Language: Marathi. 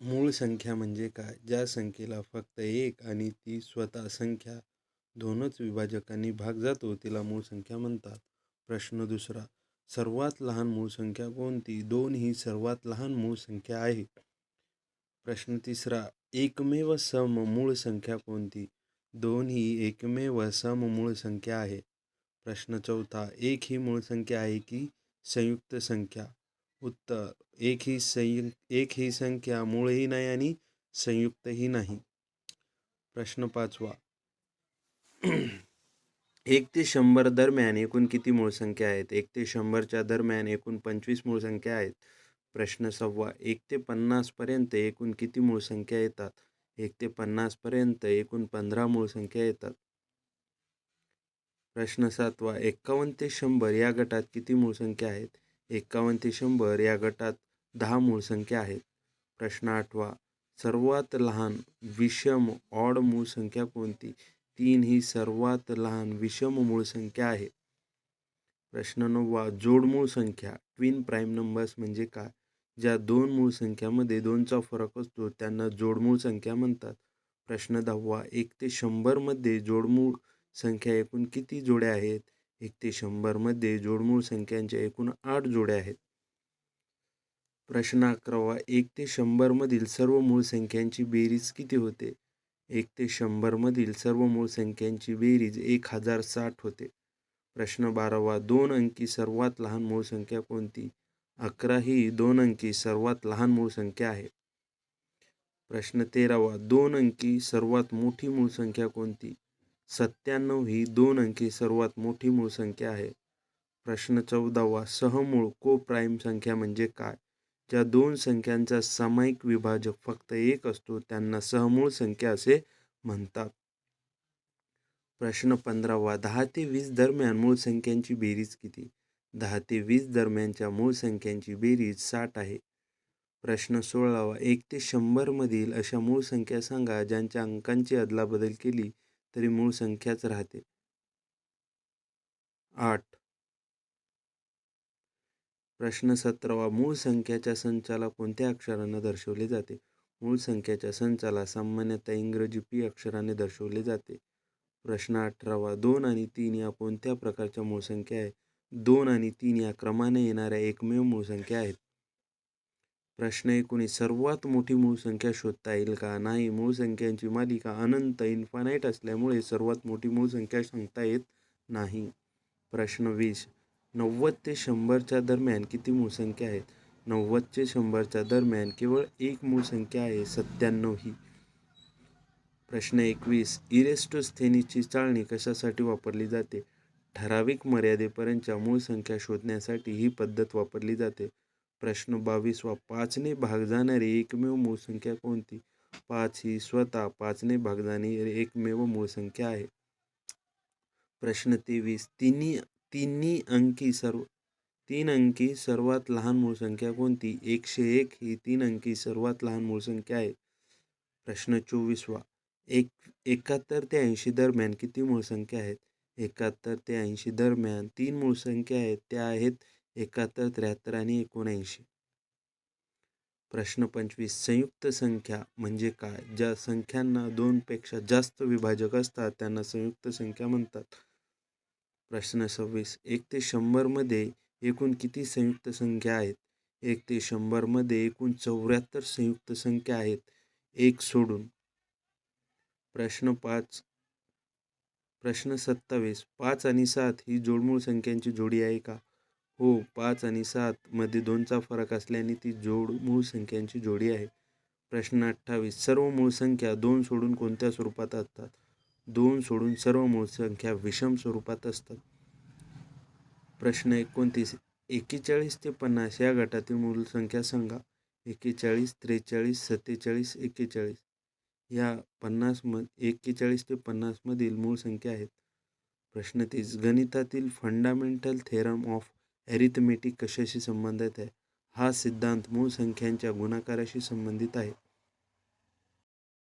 मूळ संख्या म्हणजे काय? ज्या संख्येला फक्त एक ती स्वतः संख्या दोनच विभाजकांनी भाग जातो, तिला मूळ संख्या म्हणतात. प्रश्न दुसरा, सर्वात लहान मूळ संख्या कोणती? दोन ही सर्वात लहान मूळ संख्या आहे. प्रश्न तिसरा, एकमेव सम मूळ संख्या कोणती? दोन ही एकमेव सम मूळ संख्या आहे. प्रश्न चौथा, एक ही मूळ संख्या आहे की संयुक्त संख्या? उत्तर. एक ही संयु एक ही संख्या मूळही नाही आणि संयुक्तही नाही. प्रश्न पाचवा. एक ते शंभर दरम्यान एकूण किती मूळ संख्या आहेत? एक ते शंभरच्या दरम्यान एकूण पंचवीस मूळ संख्या आहेत. प्रश्न सव्वा एक ते पन्नासपर्यंत एकूण किती मूळ संख्या येतात? एक ते पन्नासपर्यंत एकूण पंधरा मूळ संख्या येतात. प्रश्न सातवा. एक्कावन्न ते शंभर या गटात किती मूळ संख्या आहेत? एक्कावन्न ते शंभर या गटात दहा मूळ संख्या आहेत. प्रश्न आठवा सर्वात लहान विषम ऑड मूळ संख्या कोणती? तीन ही सर्वात लहान विषम मूळ संख्या आहे. प्रश्न नववा जोडमूळ संख्या ट्विन प्राईम नंबर्स म्हणजे काय? ज्या दोन मूळ संख्यामध्ये दोनचा फरक असतो त्यांना जोडमूळ संख्या म्हणतात. प्रश्न दहावा एक ते शंभरमध्ये जोडमूळ संख्या एकूण किती जोड्या आहेत? एक ते शंभरमध्ये जोडमूळ संख्यांच्या एकूण आठ जोड्या आहेत. प्रश्न अकरावा एक ते शंभरमधील सर्व मूळ संख्यांची बेरीज किती होते? एक ते शंभरमधील सर्व मूळ संख्यांची बेरीज एक हजार साठ होते. प्रश्न बारावा दोन अंकी सर्वात लहान मूळ संख्या कोणती? अकरा ही दोन अंकी सर्वात लहान मूळ संख्या आहे. प्रश्न तेरावा दोन अंकी सर्वात मोठी मूळ संख्या कोणती? सत्त्याण्णव ही दोन अंकी सर्वात मोठी मूळ संख्या आहे. प्रश्न चौदावा सहमूळ को प्राईम संख्या म्हणजे काय? ज्या दोन संख्यांचा सामायिक विभाजक फक्त एक असतो त्यांना सहमूळ संख्या असे म्हणतात. प्रश्न पंधरावा दहा ते वीस दरम्यान मूळ संख्यांची बेरीज किती? दहा ते वीस दरम्यानच्या मूळ संख्यांची बेरीज साठ आहे. प्रश्न सोळावा एक ते शंभरमधील अशा मूळ संख्या सांगा ज्यांच्या अंकांची अदलाबदल केली तरी मूळ संख्याच राहते. आठ. प्रश्न सतरावा. मूळ संख्याच्या संचाला कोणत्या अक्षरानं दर्शवले जाते? मूळ संख्याच्या संचाला सामान्यतः इंग्रजी पी अक्षराने दर्शवले जाते. प्रश्न अठरावा. दोन आणि तीन या कोणत्या प्रकारच्या मूळ संख्या आहे दोन आणि तीन या क्रमाने येणाऱ्या एकमेव मूळ संख्या आहेत. प्रश्न एकोणीस सर्वात मोठी मूळ संख्या शोधता येईल का? नाही मूळ संख्यांची मालिका अनंत इन्फानाईट असल्यामुळे सर्वात मोठी मूळ संख्या सांगता येत नाही. प्रश्न वीस. नव्वद ते शंभरच्या दरम्यान किती मूळ संख्या आहेत? नव्वद ते शंभरच्या दरम्यान केवळ एक मूळ संख्या आहे सत्त्याण्णव ही. प्रश्न एकवीस. इरेस्टोस्थेनीची चाळणी कशासाठी वापरली जाते? ठराविक मर्यादेपर्यंतच्या मूळ संख्या शोधण्यासाठी ही पद्धत वापरली जाते. प्रश्न बावीसवा पाचने भाग जाणारी एकमेव मूळ संख्या कोणती? पाच ही स्वतः पाचने भाग जाणारी एकमेव मूळ संख्या आहे. प्रश्न तेवीस. तिन्ही तिन्ही अंकी सर्व तीन अंकी सर्वात लहान मूळ संख्या कोणती? एकशे एक ही तीन अंकी सर्वात लहान मूळ संख्या आहे. प्रश्न चोवीसवा एक एकाहत्तर ते ऐंशी दरम्यान किती मूळ संख्या आहेत? एकाहत्तर ते ऐंशी दरम्यान तीन मूळ संख्या आहेत त्या आहेत एकाहत्तर त्र्याहत्तर आणि एकोणऐंशी. प्रश्न पंचवीस. संयुक्त संख्या म्हणजे काय? ज्या संख्यांना दोनपेक्षा जास्त विभाजक असतात त्यांना संयुक्त संख्या म्हणतात. प्रश्न सव्वीस. एक ते शंभरमध्ये एकूण किती संयुक्त संख्या आहेत? एक ते शंभरमध्ये एकूण चौऱ्याहत्तर संयुक्त संख्या आहेत. एक सोडून. प्रश्न पाच. प्रश्न सत्तावीस. पाच आणि सात ही जोडमूळ संख्यांची जोडी आहे का? हो पाच आणि सात मध्ये दोनचा फरक असल्याने ती जोड मूळ संख्यांची जोडी आहे. प्रश्न अठ्ठावीस. सर्व मूळ संख्या दोन सोडून कोणत्या स्वरूपात असतात? दोन सोडून सर्व मूळ संख्या विषम स्वरूपात असतात. प्रश्न एकोणतीस. एक्केचाळीस ते पन्नास या गटातील मूळ संख्या सांगा. एक्केचाळीस त्रेचाळीस सत्तेचाळीस एक्केचाळीस या पन्नास म एक्केचाळीस ते पन्नासमधील मूळ संख्या आहेत. प्रश्न तीस. गणितातील फंडामेंटल थेरम ऑफ ॲरिथमेटिक कशाशी संबंधित आहे? हा सिद्धांत मूळ संख्यांच्या गुणाकाराशी संबंधित आहे.